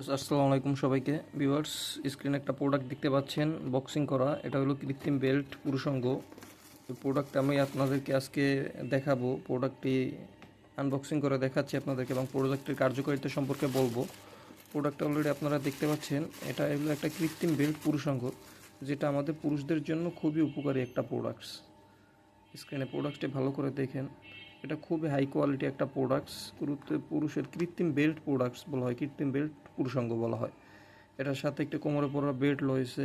আসসালামু আলাইকুম সবাইকে। ভিউয়ার্স, স্ক্রিনে একটা প্রোডাক্ট দেখতে পাচ্ছেন বক্সিং করা। এটা হলো কৃত্রিম বেল্ট পুরুষঙ্গ। এই প্রোডাক্টটা আমি আপনাদেরকে আজকে দেখাবো। প্রোডাক্টটি আনবক্সিং করে দেখাচ্ছি আপনাদেরকে এবং প্রোডাক্টের কার্যকারিতা সম্পর্কে বলব। প্রোডাক্টটা অলরেডি আপনারা দেখতে পাচ্ছেন। এটা হলো একটা কৃত্রিম বেল্ট পুরুষঙ্গ, যেটা আমাদের পুরুষদের জন্য খুবই উপকারী একটা প্রোডাক্টস স্ক্রিনে প্রোডাক্টটি ভালো করে দেখেন। এটা খুবই হাই কোয়ালিটি একটা প্রোডাক্টস পুরুষের কৃত্রিম বেল্ট প্রোডাক্টস বলা হয়, কৃত্রিম বেল্ট পুরুষাঙ্গ বলা হয়। এটার সাথে একটি কোমরে পড়া বেল্ট রয়েছে,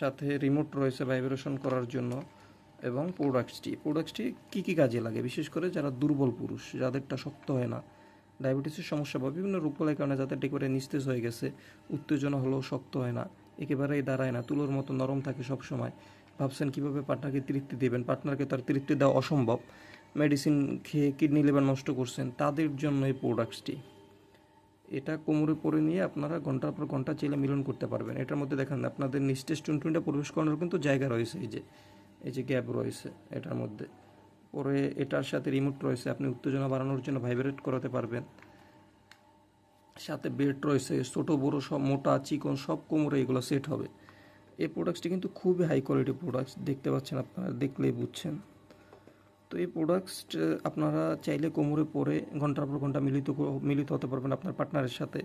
সাথে রিমোট রয়েছে ভাইব্রেশন করার জন্য, এবং প্রোডাক্টসটি প্রোডাক্টসটি কী কী কাজে লাগে? বিশেষ করে যারা দুর্বল পুরুষ, যাদেরটা শক্ত হয় না। ডায়াবেটিসের সমস্যা বা বিভিন্ন রোগবালাই কারণে যাদের একেবারে নিস্তেজ হয়ে গেছে, উত্তেজনা হলেও শক্ত হয় না, একেবারেই দাঁড়ায় না, তুলোর মতো নরম থাকে সব সময় ভাবছেন কীভাবে পার্টনারকে তৃপ্তি দেবেন? পার্টনারকে তার তৃপ্তি দেওয়া অসম্ভব। মেডিসিন খেয়ে কিডনি লেবার নষ্ট করছেন, তাদের জন্য এই প্রোডাক্টসটি এটা কোমরে পরে নিয়ে আপনারা ঘণ্টার পর ঘণ্টা চাইলে মিলন করতে পারবেন। এটার মধ্যে দেখেন, আপনাদের নিস্টেজ টুনটুনিটা প্রবেশ করানোর কিন্তু জায়গা রয়েছে, এই যে এই যে গ্যাপ রয়েছে এটার মধ্যে। পরে এটার সাথে রিমোট রয়েছে, আপনি উত্তেজনা বাড়ানোর জন্য ভাইব্রেট করাতে পারবেন। সাথে বেড রয়েছে, ছোটো, বড়ো, সব মোটা, চিকন, সব কোমরে এগুলো সেট হবে। এই প্রোডাক্টসটি কিন্তু খুবই হাই কোয়ালিটি প্রোডাক্টস দেখতে পাচ্ছেন আপনারা, দেখলেই বুঝছেন। এই প্রোডাক্টস আপনারা চাইলে কোমরে পরে ঘণ্টার পর ঘণ্টা মিলিত মিলিত হতে পারবেন আপনার পার্টনারের সাথে।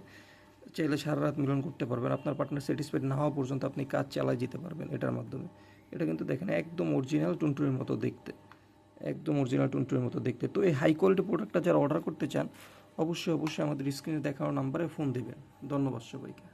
চাইলে সারা রাত মিলন করতে পারবেন। আপনার পার্টনার স্যাটিসফাইড না হওয়া পর্যন্ত আপনি কাজ চালায় যেতে পারবেন এটার মাধ্যমে। এটা কিন্তু দেখেন একদম অরিজিনাল টুনটুনের মতো দেখতে। একদম অরিজিনাল টুনটুনের মতো দেখতে। তো এই হাই কোয়ালিটি প্রোডাক্টটা যারা অর্ডার করতে চান, অবশ্যই অবশ্যই আমাদের স্ক্রিনে দেখানো নাম্বারে ফোন দেবেন। ধন্যবাদ সবাইকে।